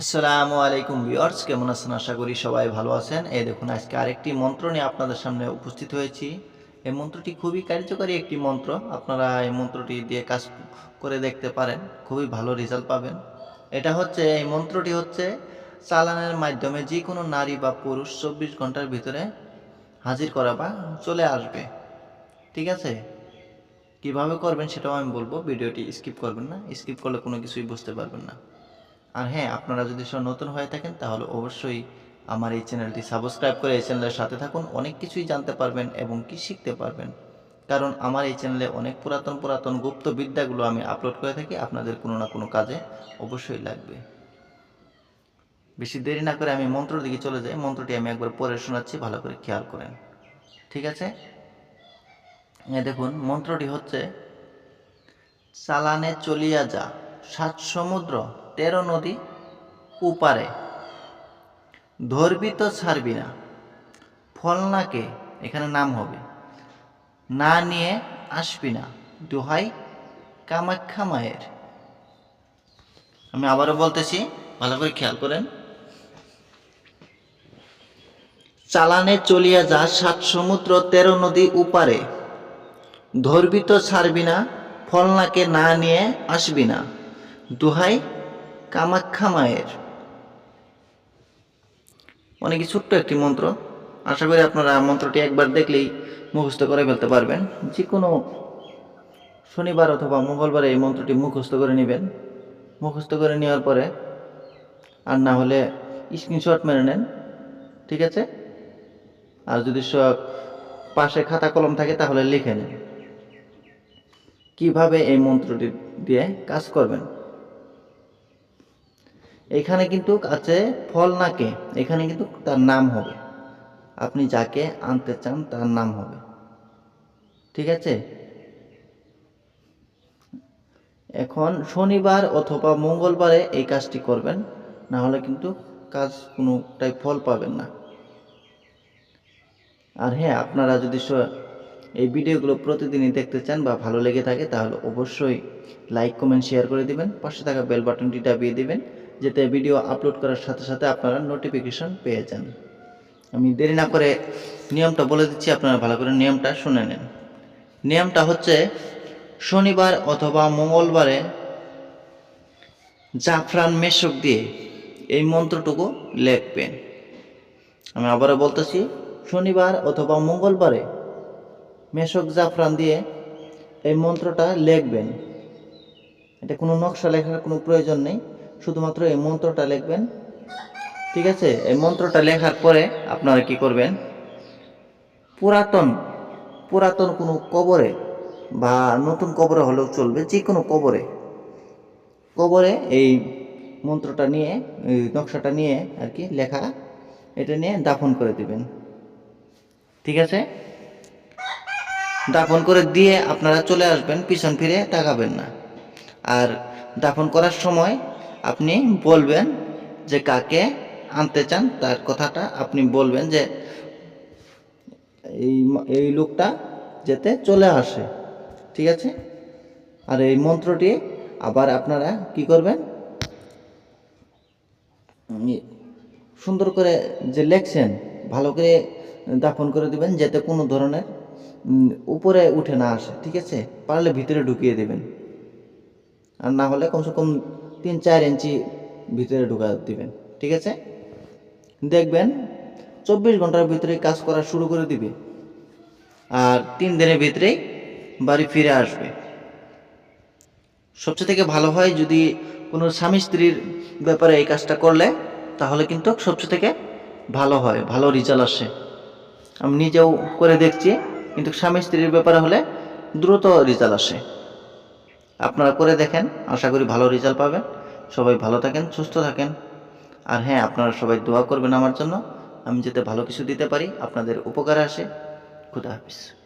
আসসালামু আলাইকুম ভিউয়ার্স, কেমন আছেন? আশা করি সবাই ভালো আছেন। এই দেখুন, আজকে আরেকটি মন্ত্র নিয়ে আপনাদের সামনে উপস্থিত হয়েছি। এই মন্ত্রটি খুবই কার্যকরী একটি মন্ত্র। আপনারা এই মন্ত্রটি দিয়ে কাজ করে দেখতে পারেন। খুবই ভালো রেজাল্ট পাবেন। এটা হচ্ছে, এই মন্ত্রটি হচ্ছে, চালানের মাধ্যমে যে কোনো নারী বা পুরুষ চব্বিশ ঘণ্টার ভিতরে হাজির করা বা চলে আসবে। ঠিক আছে? কীভাবে করবেন সেটাও আমি বলব। ভিডিওটি স্কিপ করবেন না। স্কিপ করলে কোনো কিছুই বুঝতে পারবেন না। আর হ্যাঁ আপনারা যদি সব নতুন হয়ে থাকেন, তাহলে অবশ্যই আমার এই চ্যানেলটি সাবস্ক্রাইব করে এই চ্যানেলের সাথে থাকুন। অনেক কিছুই জানতে পারবেন এবং কি শিখতে পারবেন। কারণ আমার এই চ্যানেলে অনেক পুরাতন পুরাতন গুপ্ত বিদ্যাগুলো আমি আপলোড করে থাকি। আপনাদের কোনো না কোনো কাজে অবশ্যই লাগবে। বেশি দেরি না করে আমি মন্ত্রের দিকে চলে যাই। মন্ত্রটি আমি একবার পরে শোনাচ্ছি, ভালো করে খেয়াল করেন। ঠিক আছে? দেখুন, মন্ত্রটি হচ্ছে, চালানে চলিয়া যা, সাত সমুদ্র তেরো নদী উপারে। ধরবি তো ছাড়বি না। ফলনাকে এখানে নাম হবে। না নিয়ে আসবি না। দোহাই কামাখ্যা মায়ের। আমি আবারও বলতেছি, ভালো করে খেয়াল করেন। চালানে চলিয়া যা সাত সমুদ্র তেরো নদী উপারে। ধরবি তো ছাড়বি না। ফলনাকে না নিয়ে আসবি না। দুহাই কামাখ্যা মায়ের। অনেক ছোট্ট একটি মন্ত্র। আশা করি আপনারা মন্ত্রটি একবার দেখলেই মুখস্থ করে ফেলতে পারবেন। যে কোনো শনিবার অথবা মঙ্গলবারে এই মন্ত্রটি মুখস্থ করে নেবেন। মুখস্থ করে নেওয়ার পরে আর না হলে স্ক্রিনশট মেরে নেন, ঠিক আছে? আর যদি সব পাশে খাতা কলম থাকে তাহলে লিখে নেন। কীভাবে এই মন্ত্রটি দিয়ে কাজ করবেন? এখানে কিন্তু আছে ফল নাকে এখানে কিন্তু তার নাম হবে। আপনি যাকে আনতে চান তার নাম হবে। ঠিক আছে? এখন শনিবার অথবা মঙ্গলবারে এই কাজটি করবেন, না হলে কিন্তু কাজ কোনোটাই ফল পাবেন না। আর হ্যাঁ আপনারা যদি এই ভিডিওগুলো প্রতিদিনই দেখতে চান বা ভালো লেগে থাকে, তাহলে অবশ্যই লাইক, কমেন্ট, শেয়ার করে দিবেন, পাশে থাকা বেল বাটনটি দাবিয়ে দিবেন। যাতে ভিডিও আপলোড করার সাথে সাথে আপনারা নোটিফিকেশন পেয়ে যান। আমি দেরি না করে নিয়মটা বলে দিচ্ছি, আপনারা ভালো করে নিয়মটা শুনে নেন। নিয়মটা হচ্ছে, শনিবার অথবা মঙ্গলবারে জাফরান মেশক দিয়ে এই মন্ত্রটুকু লেখবেন। আমি আবারও বলতেছি, শনিবার অথবা মঙ্গলবারে মেশক জাফরান দিয়ে এই মন্ত্রটা লেখবেন। এটা কোনো নকশা লেখার কোনো প্রয়োজন নেই। শুধুমাত্র এই মন্ত্রটা লিখবেন। ঠিক আছে? এই মন্ত্রটা লেখার পরে আপনারা কি করবেন? পুরাতন পুরাতন কোনো কবরে বা নতুন কবরে হলেও চলবে যে কোনো কবরে। কবরে এই মন্ত্রটা নিয়ে নকশাটা নিয়ে আর কি লেখা, এটা নিয়ে দাফন করে দিবেন। ঠিক আছে? দাফন করে দিয়ে আপনারা চলে আসবেন, পিছন ফিরে তাকাবেন না। আর দাফন করার সময় আপনি বলবেন যে কাকে আনতে চান, তার কথাটা আপনি বলবেন যে এই এই লোকটা যেতে চলে আসে, ঠিক আছে? আর এই মন্ত্রটি আবার আপনারা কি করবেন? সুন্দর করে যে লেখছেন, ভালো করে দাফন করে দিবেন, যাতে কোনো ধরনের উপরে উঠে না আসে, ঠিক আছে? পারলে ভিতরে ঢুকিয়ে দেবেন। আর না হলে কমসে কম তিন চার ইঞ্চি ভিতরে ঢুকা দিবেন, ঠিক আছে? দেখবেন চব্বিশ ঘণ্টার ভিতরে কাজ করা শুরু করে দিবে, আর তিন দিনের ভিতরেই বাড়ি ফিরে আসবে। সবচেয়ে থেকে ভালো হয় যদি কোনো স্বামী স্ত্রীর ব্যাপারে এই কাজটা করলে, তাহলে কিন্তু সবচেয়ে থেকে ভালো হয়, ভালো রেজাল্ট আসে। আমি নিজেও করে দেখছি, কিন্তু স্বামী স্ত্রীর ব্যাপারে হলে দ্রুত রেজাল্ট আসে। আপনারা করে দেখেন, আশা করি ভালো রেজাল্ট পাবেন। সবাই ভালো থাকেন, সুস্থ থাকেন। আর হ্যাঁ আপনারা সবাই দোয়া করবেন আমার জন্য। আমি যাতে ভালো কিছু দিতে পারি, আপনাদের উপকারে আসে। খুদা হাফিজ।